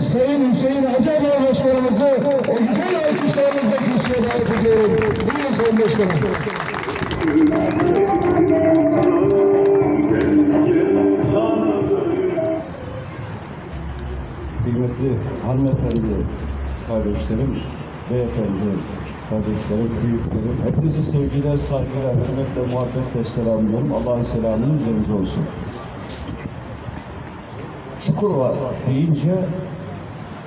Sayın Hüseyin Hacıoğlu Başkanımızı o güzel alkışlarınızla kürsüye davet ediyorum. Buyurun Sayın Başkanım. Kıymetli hanımefendi kardeşlerim, beyefendi kardeşlerim, büyüklerim, hepinizi sevgiyle, saygıyla, hürmetle, muhabbetle selamlıyorum. Allah'ın selamının üzerinize olsun. Çukurova deyince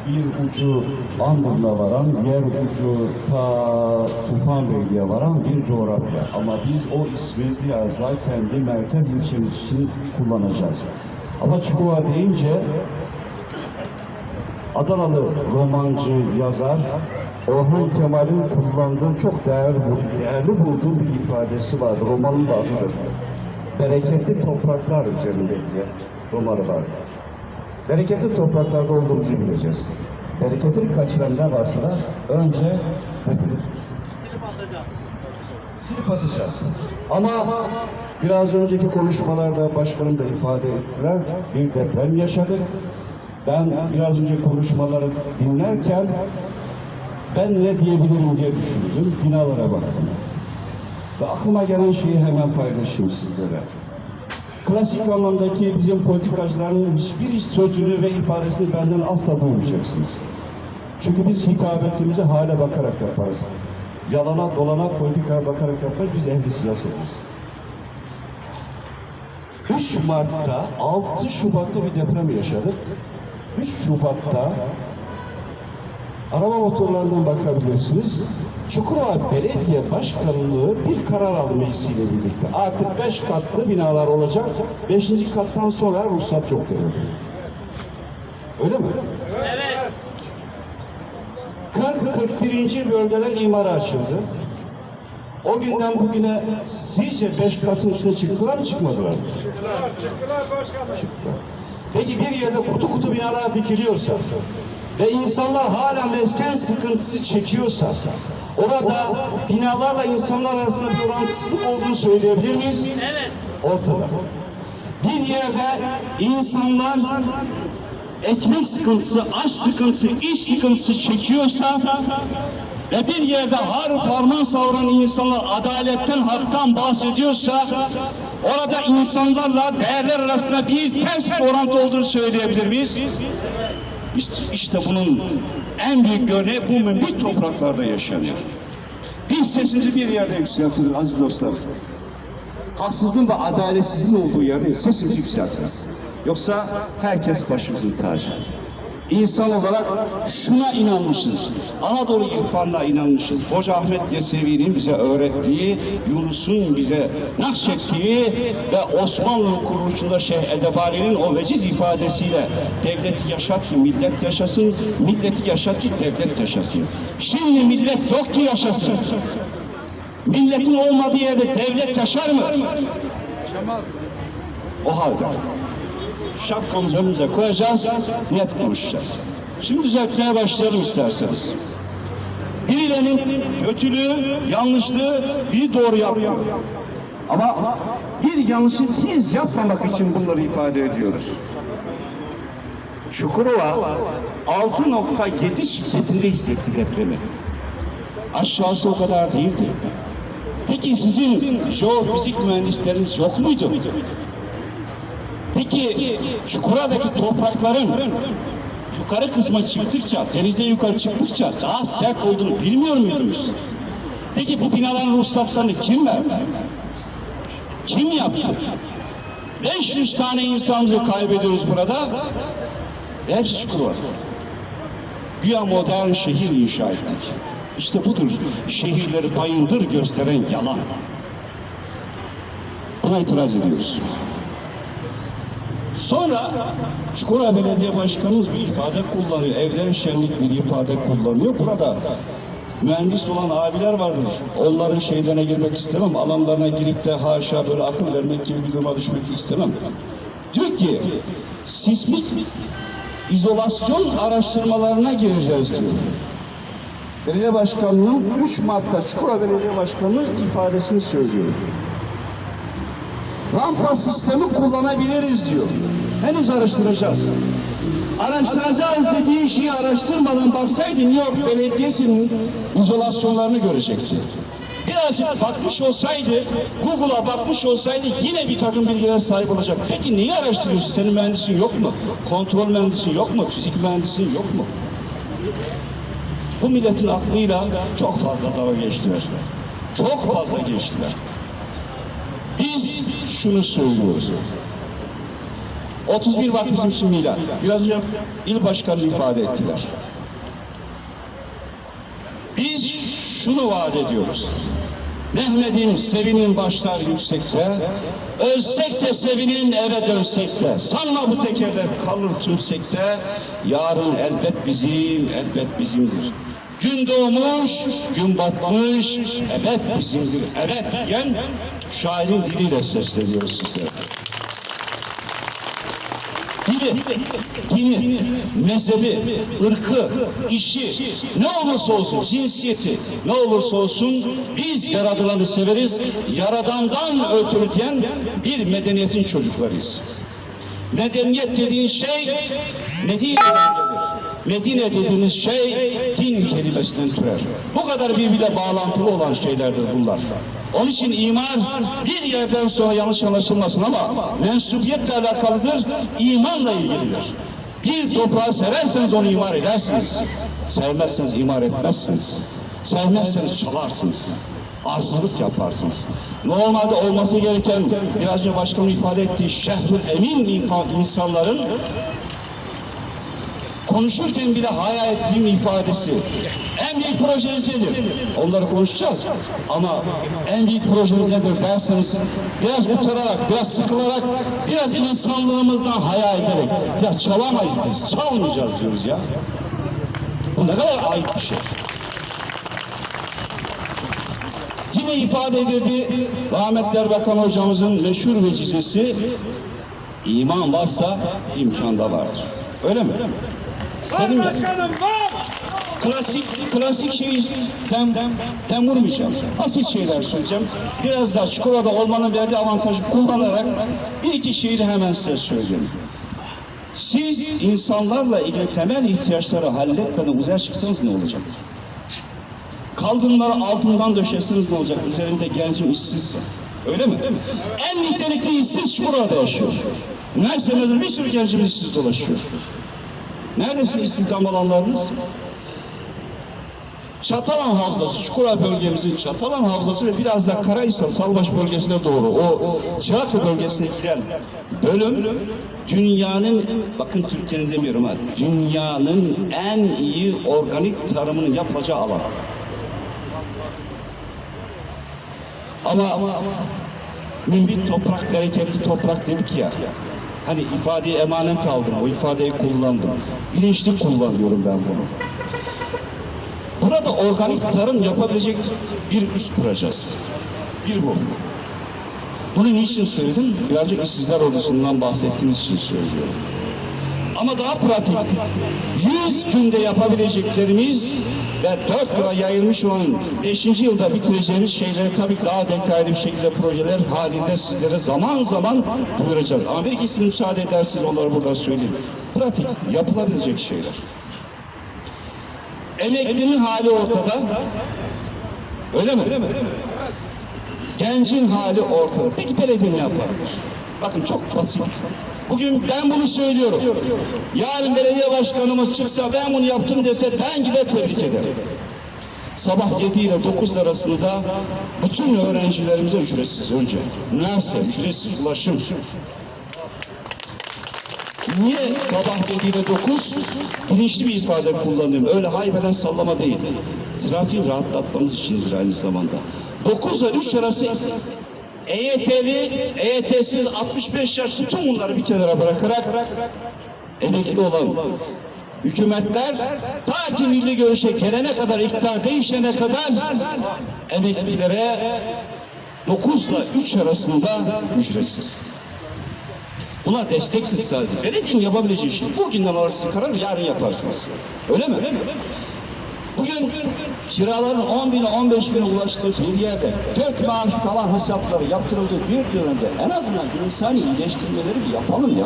bir ucu Andır'la varan, diğer ucu ta Tufanbeyli'ye varan bir coğrafya. Ama biz o ismi biraz daha kendi merkez ilçemiz için kullanacağız. Ama Çukurova deyince Adanalı romancı, yazar Orhan Kemal'in kullandığı çok değerli, değerli bulduğum bir ifadesi vardır. Romanın da adıdır. Bereketli topraklar üzerinde diye romanı var. Bereketli topraklarda olduğumuzu bileceğiz. Bereketini kaçıran ne varsa önce hepimiz silip atacağız. Ama biraz önceki konuşmalarda başkanım da ifade ettiler. Bir deprem yaşadık. Ben biraz önce konuşmaları dinlerken ben ne diyebilirim diye düşündüm. Binalara baktım. Ve aklıma gelen şeyi hemen paylaşayım sizlere. Klasik anlamdaki bizim politikacıların hiçbir sözünü ve ifadesini benden asla duymayacaksınız. Çünkü biz hitabetimizi hale bakarak yaparız. Yalana dolana politikaya bakarak yaparız. Biz ehli siyasetiz. 3 Mart'ta 6 Şubat'ta bir deprem yaşadık. 3 Şubat'ta araba motorlarından bakabilirsiniz. Çukurova Belediye Başkanlığı bir karar aldı meclisiyle birlikte. Artık 5 katlı binalar olacak. 5. kattan sonra ruhsat yok denildi. Öyle mi? Evet. 40-41. bölgeler imara açıldı. O günden bugüne sizce 5 katın üstüne çıktılar mı çıkmadılar mı? Çıktılar. Peki bir yerde kutu kutu binalar dikiliyorsa ve insanlar hala mesken sıkıntısı çekiyorsa orada binalarla insanlar arasında bir orantısızlık olduğunu söyleyebilir miyiz? Evet. Ortada. Bir yerde insanlar ekmek sıkıntısı, aş sıkıntısı, iş sıkıntısı çekiyorsa ve bir yerde har parmağı savuran insanlar adaletten, haktan bahsediyorsa orada insanlarla değerler arasında bir ters orantı olduğunu söyleyebilir miyiz? İşte, işte bunun en büyük örneği bu mümbit topraklarda yaşanıyor. Biz sesimizi bir yerde yükseltiriz aziz dostlar. Haksızlığın ve adaletsizliğin olduğu yerde sesimizi yükseltiriz. Yoksa herkes başımızın tacı. İnsan olarak şuna inanmışız. Anadolu irfanına inanmışız. Hoca Ahmet Yesevi'nin bize öğrettiği, Yunus'un bize nakşettiği ve Osmanlı kuruluşunda Şeyh Edebali'nin o veciz ifadesiyle devleti yaşat ki millet yaşasın, milleti yaşat ki devlet yaşasın. Şimdi millet yok ki yaşasın. Milletin olmadığı yerde devlet yaşar mı? O halde şapkamızı önümüze koyacağız, net konuşacağız. Şimdi düzeltmeye başlayalım isterseniz. Birilerinin kötülüğü, yanlışlığı bir doğru yapıyor. Ama bir yanlışı biz yapmamak için bunları ifade ediyoruz. Çukurova 6.7 şiddetinde hissetti depremi. Aşağısı o kadar değildi. Peki sizin jeofizik mühendisleriniz yok muydu? Peki Çukurova'daki toprakların yukarı kısma çıktıkça, denizden yukarı çıktıkça daha sert olduğunu bilmiyor muydunuz? Peki bu binaların ruhsatlarını kim verdi? Kim yaptı? 500 tane insanımızı kaybediyoruz burada. Ve hepsi Çukurova. Güya modern şehir inşa ettik. İşte budur şehirleri bayındır gösteren yalan. Buna itiraz ediyoruz. Sonra Çukurova Belediye Başkanımız bir ifade kullanıyor. Evlerin şenlik bir ifade kullanıyor. Burada mühendis olan abiler vardır. Onların şeylerine girmek istemem. Alanlarına girip de haşa böyle akıl vermek gibi bir duruma düşmek istemem. Diyor ki sismik izolasyon araştırmalarına gireceğiz diyor. Belediye Başkanı'nın 3 Mart'ta Çukurova Belediye Başkanı'nın ifadesini söylüyor rampa sistemi kullanabiliriz diyor. Henüz araştıracağız. araştıracağız dediği şeyi araştırmadan baksaydı New York Belediyesi'nin izolasyonlarını görecekti. Birazcık bakmış olsaydı, Google'a bakmış olsaydı yine bir takım bilgiler sahip olacak. Peki neyi araştırıyorsun? Senin mühendisin yok mu? Kontrol mühendisin yok mu? Fizik mühendisin yok mu? Bu milletin aklıyla çok fazla dalga geçtiler. Çok fazla geçtiler. Şunu söylüyoruz. 31 bak bizim için milat. Biraz önce il başkanı ifade ettiler. Biz şunu vaat ediyoruz. Mehmet'in sevinin başlar yüksekte, ölsek de sevinin eve dönsek de, sanma bu tekerler kalır tümsekte, yarın elbet bizim, elbet bizimdir. Gün doğmuş, gün batmış, evet bizimdir, evet diyen şairin diliyle sesleniyoruz sizlere dini, dini, mezhebi, ırkı, işi, ne olursa olsun, cinsiyeti, ne olursa olsun biz yaradılanı severiz, yaradandan ötürü bir medeniyetin çocuklarıyız. Medeniyet dediğin şey Medine'den gelir. Medine dediğiniz şey din kelimesinden türer. Bu kadar birbiriyle bağlantılı olan şeylerdir bunlar. Onun için iman bir yerden sonra yanlış anlaşılmasın ama mensubiyetle alakalıdır, imanla ilgilidir. Bir toprağı severseniz onu imar edersiniz. Sevmezseniz imar etmezsiniz. Sevmezseniz çalarsınız. Arsızlık yaparsınız. Normalde olması gereken biraz önce başkanın ifade ettiği şehrül emin insanların konuşurken bile hayal ettiğim ifadesi. En büyük projeniz nedir? Onları konuşacağız. Ama en büyük projeniz nedir derseniz biraz utararak, biraz sıkılarak, biraz insanlığımızdan hayal ederek ya çalamayız biz, çalmayacağız diyoruz ya. Bu ne kadar ayıp bir şey. Yine ifade edildi rahmetli Erbakan hocamızın meşhur vecizesi iman varsa imkan da vardır. Öyle mi? Dedim ya, klasik klasik şeyi ben, vurmayacağım. Basit şeyler söyleyeceğim. Biraz daha Çukurova'da olmanın verdiği avantajı kullanarak bir iki şeyi de hemen size söyleyeyim. Siz insanlarla ilgili temel ihtiyaçları halletmeden uzaya çıksanız ne olacak? Kaldırımları altından döşesiniz ne olacak? Üzerinde gencim işsizse. Öyle mi? En nitelikli işsiz Çukurova'da yaşıyor. Mezunu bir sürü gencimiz işsiz dolaşıyor. Neredesin istihdam alanlarınız? Çatalan Havzası, Çukurova bölgemizin Çatalan Havzası ve biraz da Karahisar, Salbaş bölgesine doğru o Çağatay bölgesine giren bölüm dünyanın, bakın Türkiye'nin demiyorum ha, dünyanın en iyi organik tarımının yapılacağı alan. Ama, ama, ama mümbit toprak, bereketli toprak dedik ya. Hani ifadeyi emanet aldım, o ifadeyi kullandım. Bilinçli kullanıyorum ben bunu. Burada organik tarım yapabilecek bir üs kuracağız. Bir bu. Bunu niçin söyledim? Birazcık işsizler ordusundan bahsettiğimiz için söylüyorum. Ama daha pratik, 100 günde yapabileceklerimiz ve 4 yıla yayılmış olan 5. yılda bitireceğimiz şeyleri tabii ki daha detaylı bir şekilde projeler halinde sizlere zaman zaman duyuracağız. Ama bir ikisini müsaade ederseniz onları burada söyleyeyim. Pratik, yapılabilecek şeyler. Emeklinin hali ortada. Öyle mi? Gencin hali ortada. Peki belediye ne yapabilir? Bakın çok basit. Bugün ben bunu söylüyorum. Yarın belediye başkanımız çıksa ben bunu yaptım dese ben gider tebrik ederim. Sabah 7 ile 9 arasında bütün öğrencilerimize ücretsiz önce. Üniversite ücretsiz ulaşım. Niye sabah 7 ile 9? Bilinçli bir ifade kullanıyorum. Öyle haybeden sallama değil. Trafiği rahatlatmanız içindir aynı zamanda. 9 ile 3 arası EYT'li, EYT'siz 65 yaş bütün bunları bir kenara bırakarak emekli olan hükümetler ta ki milli görüşe gelene kadar, iktidar değişene kadar emeklilere 9 ile 3 arasında ücretsiz. Buna destektir sadece. Belediyenin yapabileceği şey. Bugünden alırsınız karar, yarın yaparsınız. Öyle mi? Bugün kiraların 10 bine 15 bine ulaştığı bir yerde kök maaş falan hesapları yaptırıldığı bir dönemde en azından insani iyileştirmeleri bir yapalım ya.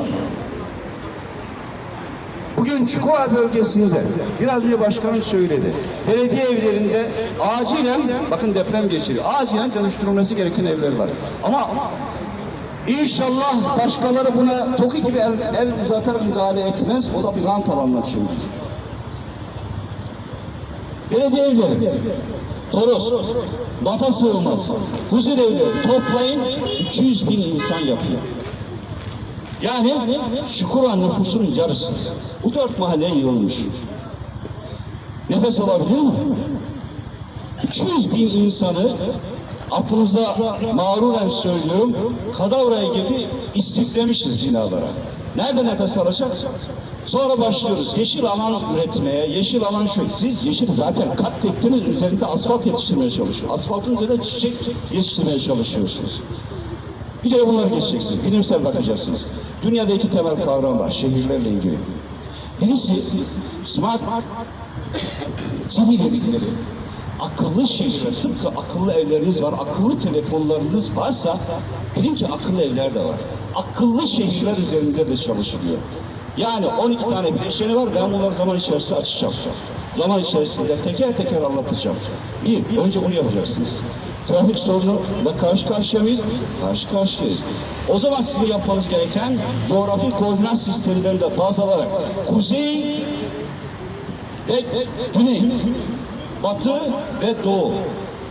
Bu Bugün Çukurova bölgesinde biraz önce başkanım söyledi. Belediye evlerinde acilen bakın deprem geçiriyor. Acilen dönüştürülmesi gereken evler var. Ama İnşallah başkaları buna TOKİ gibi el, el uzatarak müdahale etmez. O da bir rant alanlar şimdi. Belediye evleri, Toros, Lafa Sığılmaz, Huzur evleri toplayın 200 bin insan yapıyor. Yani Şukurova nüfusunun yarısı. Bu dört mahalle yığılmış. Nefes alabilir mi? 200 bin insanı aklınıza mağruren söylüyorum kadavraya gibi istiflemişiz binalara. Nerede nefes alacak? Sonra başlıyoruz yeşil alan üretmeye, yeşil alan şu. Siz yeşil zaten katlettiniz, üzerinde asfalt yetiştirmeye çalışıyorsunuz. Asfaltın üzerinde çiçek yetiştirmeye çalışıyorsunuz. Bir kere bunları geçeceksiniz, bilimsel bakacaksınız. Dünyada iki temel kavram var şehirlerle ilgili. Birisi smart city dedikleri akıllı şehirler, tıpkı akıllı evleriniz var, akıllı telefonlarınız varsa bilin ki akıllı evler de var. Akıllı şehirler üzerinde de çalışılıyor. Yani 12 tane bileşeni var, ben bunları zaman içerisinde açacağım. Zaman içerisinde teker teker anlatacağım. Bir, önce bunu yapacaksınız. Trafik sorunuyla karşı karşıya mıyız? Karşı karşıyayız. O zaman sizin yapmanız gereken coğrafi koordinat sistemlerinde baz alarak kuzey ve güney, batı ve doğu.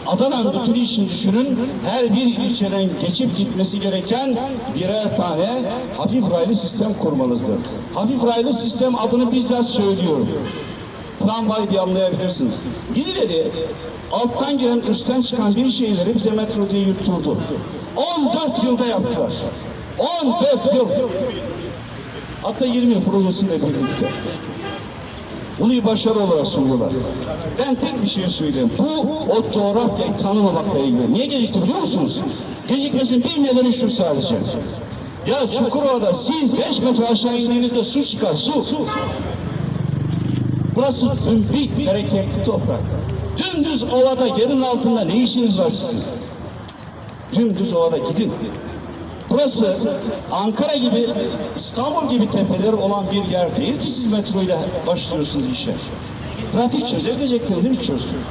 Adana'nın bütünü için düşünün, her bir ilçeden geçip gitmesi gereken birer tane hafif raylı sistem kurmanızdır. Hafif raylı sistem adını bizzat söylüyorum. Tramvay diye anlayabilirsiniz. Birileri alttan giren üstten çıkan bir şeyleri bize metro diye yutturdu. 14 yılda yaptılar. 14 yıl. Hatta 20 yıl projesiyle birlikte. Bunu bir başarı olarak sunuyorlar. Ben tek bir şey söyleyeyim. Bu o coğrafyayı tanımamakla ilgili. Niye gecikti biliyor musunuz? Gecikmesinin bir nedeni şu sadece. Ya Çukurova'da siz 5 metre aşağı indiğinizde su çıkar, su. Burası zümbik, bereketli toprak. Dümdüz ovada yerin altında ne işiniz var sizin? Dümdüz ovada gidin. Burası Ankara gibi, İstanbul gibi tepeleri olan bir yer değil ki siz metro ile başlıyorsunuz işe. Pratik çözebilecektiniz değil mi çözüm?